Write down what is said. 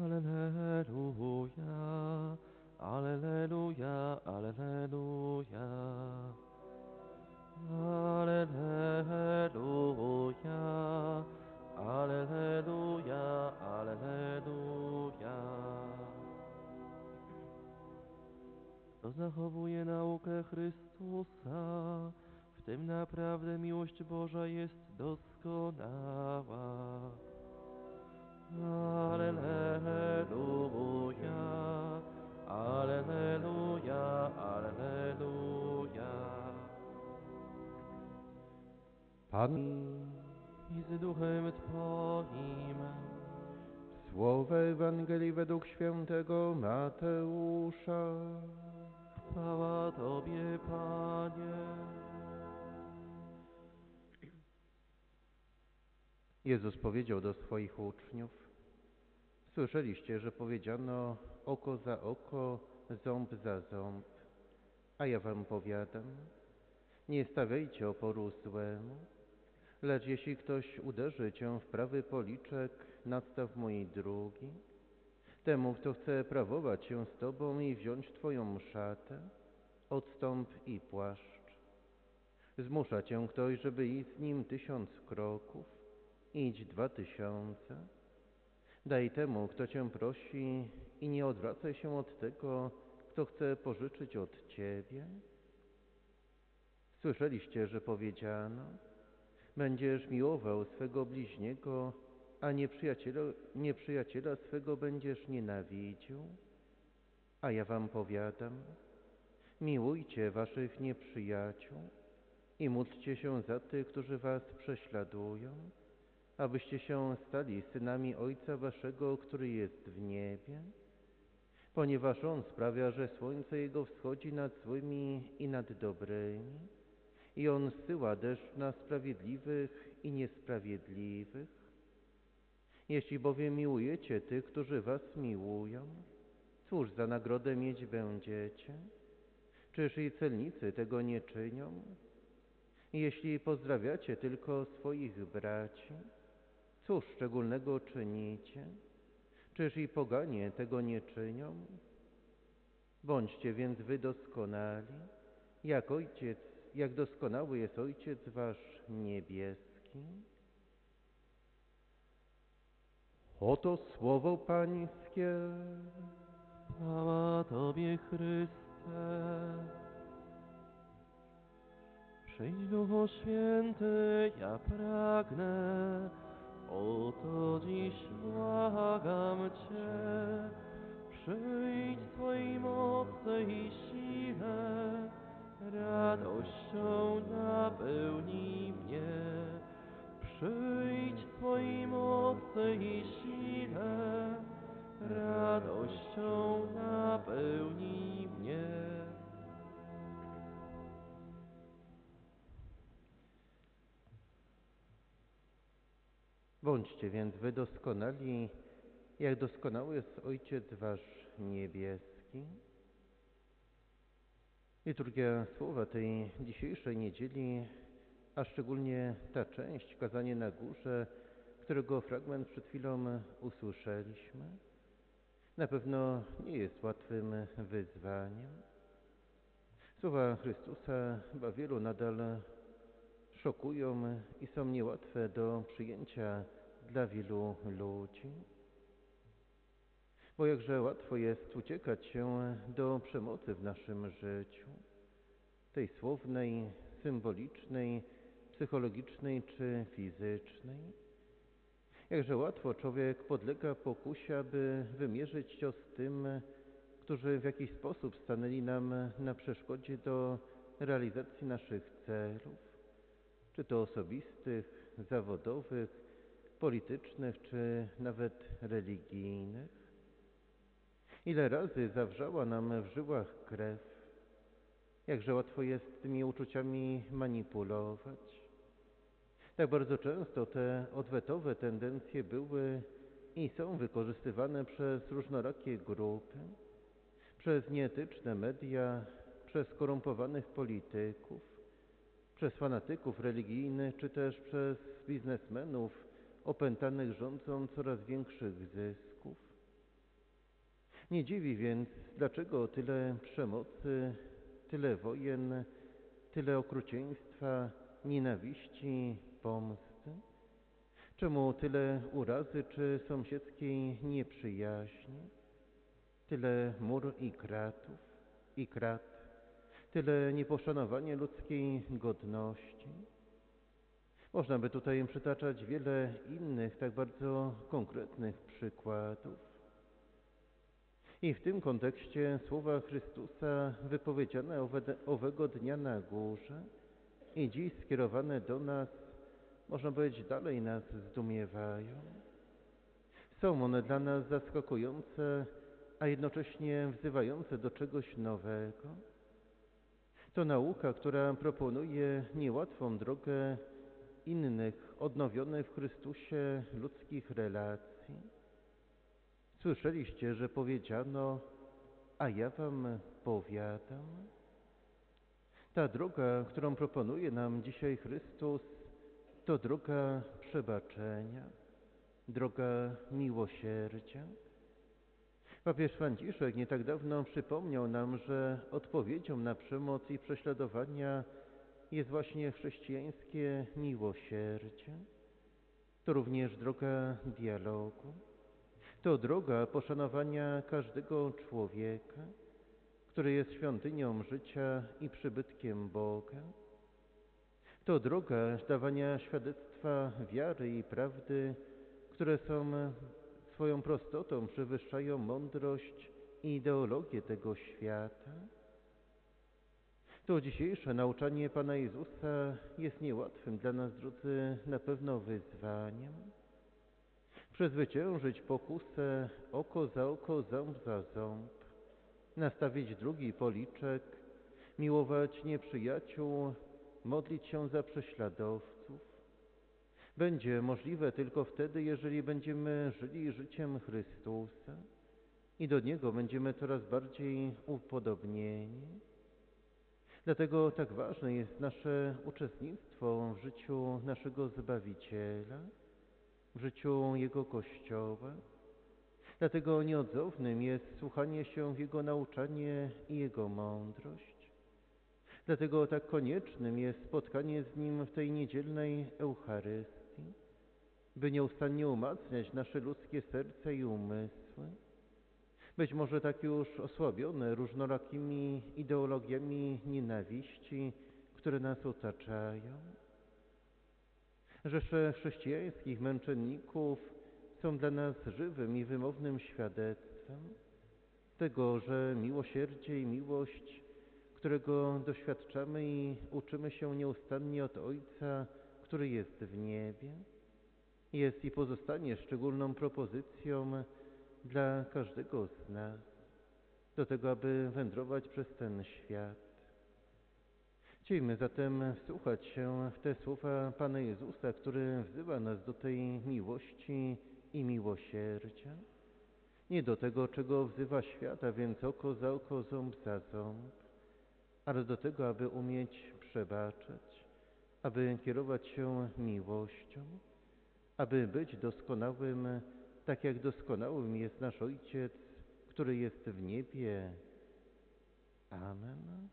Alleluja, Alleluja, Alleluja. Alleluja, Alleluja, Alleluja. Kto zachowuje naukę Chrystusa, w tym naprawdę miłość Boża jest doskonała. Alleluja, Pan I z duchem Twoim, Słowa Ewangelii według świętego Mateusza. chwała Tobie, Panie. Jezus powiedział do swoich uczniów, słyszeliście, że powiedziano oko za oko, ząb za ząb, a ja wam powiadam, nie stawiajcie oporu złemu, lecz jeśli ktoś uderzy cię w prawy policzek, nadstaw i drugi. Temu, kto chce prawować się z tobą i wziąć twoją szatę, odstąp i płaszcz. Zmusza cię ktoś, żeby iść z nim tysiąc kroków, idź dwa tysiące. Daj temu, kto cię prosi i nie odwracaj się od tego, kto chce pożyczyć od ciebie. Słyszeliście, że powiedziano, będziesz miłował swego bliźniego, a nieprzyjaciela, nieprzyjaciela swego będziesz nienawidził. A ja wam powiadam, miłujcie waszych nieprzyjaciół i módlcie się za tych, którzy was prześladują, abyście się stali synami Ojca waszego, który jest w niebie, ponieważ On sprawia, że słońce Jego wschodzi nad złymi i nad dobrymi, i On zsyła deszcz na sprawiedliwych i niesprawiedliwych. Jeśli bowiem miłujecie tych, którzy was miłują, cóż za nagrodę mieć będziecie? Czyż i celnicy tego nie czynią? Jeśli pozdrawiacie tylko swoich braci, cóż szczególnego czynicie? Czyż i poganie tego nie czynią? Bądźcie więc wy doskonali, jak Ojciec, jak doskonały jest Ojciec wasz niebieski. Oto słowo Pańskie. Chwała Tobie, Chryste. Przyjdź Duchu Święty, ja pragnę, oto dziś błagam Cię. Bądźcie więc wy doskonali, jak doskonały jest Ojciec wasz niebieski. Liturgia słowa tej dzisiejszej niedzieli, a szczególnie ta część, kazanie na górze, którego fragment przed chwilą usłyszeliśmy, na pewno nie jest łatwym wyzwaniem. Słowa Chrystusa chyba wielu nadal szokują i są niełatwe do przyjęcia dla wielu ludzi. Bo jakże łatwo jest uciekać się do przemocy w naszym życiu, tej słownej, symbolicznej, psychologicznej czy fizycznej. Jakże łatwo człowiek podlega pokusie, aby wymierzyć cios tym, którzy w jakiś sposób stanęli nam na przeszkodzie do realizacji naszych celów, czy to osobistych, zawodowych, politycznych, czy nawet religijnych. Ile razy zawrzała nam w żyłach krew, jakże łatwo jest tymi uczuciami manipulować. Tak bardzo często te odwetowe tendencje były i są wykorzystywane przez różnorakie grupy, przez nieetyczne media, przez korumpowanych polityków, przez fanatyków religijnych, czy też przez biznesmenów opętanych rządzą coraz większych zysków. Nie dziwi więc, dlaczego tyle przemocy, tyle wojen, tyle okrucieństwa, nienawiści, pomsty? Czemu tyle urazy czy sąsiedzkiej nieprzyjaźni? Tyle mur i kratów, i krat, tyle nieposzanowania ludzkiej godności? Można by tutaj przytaczać wiele innych, tak bardzo konkretnych przykładów. I w tym kontekście słowa Chrystusa wypowiedziane owe, owego dnia na górze i dziś skierowane do nas, można powiedzieć, dalej nas zdumiewają. Są one dla nas zaskakujące, a jednocześnie wzywające do czegoś nowego. To nauka, która proponuje niełatwą drogę innych odnowionych w Chrystusie ludzkich relacji. Słyszeliście, że powiedziano, a ja wam powiadam. Ta droga, którą proponuje nam dzisiaj Chrystus, to droga przebaczenia, droga miłosierdzia. Papież Franciszek nie tak dawno przypomniał nam, że odpowiedzią na przemoc i prześladowania jest właśnie chrześcijańskie miłosierdzie. To również droga dialogu. To droga poszanowania każdego człowieka, który jest świątynią życia i przybytkiem Boga. To droga dawania świadectwa wiary i prawdy, które są swoją prostotą przewyższają mądrość i ideologię tego świata. To dzisiejsze nauczanie Pana Jezusa jest niełatwym dla nas, drodzy, na pewno wyzwaniem. Przezwyciężyć pokusę oko za oko, ząb za ząb, nastawić drugi policzek, miłować nieprzyjaciół, modlić się za prześladowców. Będzie możliwe tylko wtedy, jeżeli będziemy żyli życiem Chrystusa i do Niego będziemy coraz bardziej upodobnieni. Dlatego tak ważne jest nasze uczestnictwo w życiu naszego Zbawiciela, w życiu Jego Kościoła. Dlatego nieodzownym jest słuchanie się w Jego nauczanie i Jego mądrość. Dlatego tak koniecznym jest spotkanie z Nim w tej niedzielnej Eucharystii, by nieustannie umacniać nasze ludzkie serca i umysły, być może tak już osłabione różnorakimi ideologiami nienawiści, które nas otaczają. Rzesze chrześcijańskich męczenników są dla nas żywym i wymownym świadectwem tego, że miłosierdzie i miłość, którego doświadczamy i uczymy się nieustannie od Ojca, który jest w niebie, jest i pozostanie szczególną propozycją dla każdego z nas, do tego, aby wędrować przez ten świat. Chcielibyśmy zatem wsłuchać się w te słowa Pana Jezusa, który wzywa nas do tej miłości i miłosierdzia. Nie do tego, czego wzywa świat, a więc oko za oko, ząb za ząb, ale do tego, aby umieć przebaczać, aby kierować się miłością, aby być doskonałym tak jak doskonałym jest nasz Ojciec, który jest w niebie. Amen.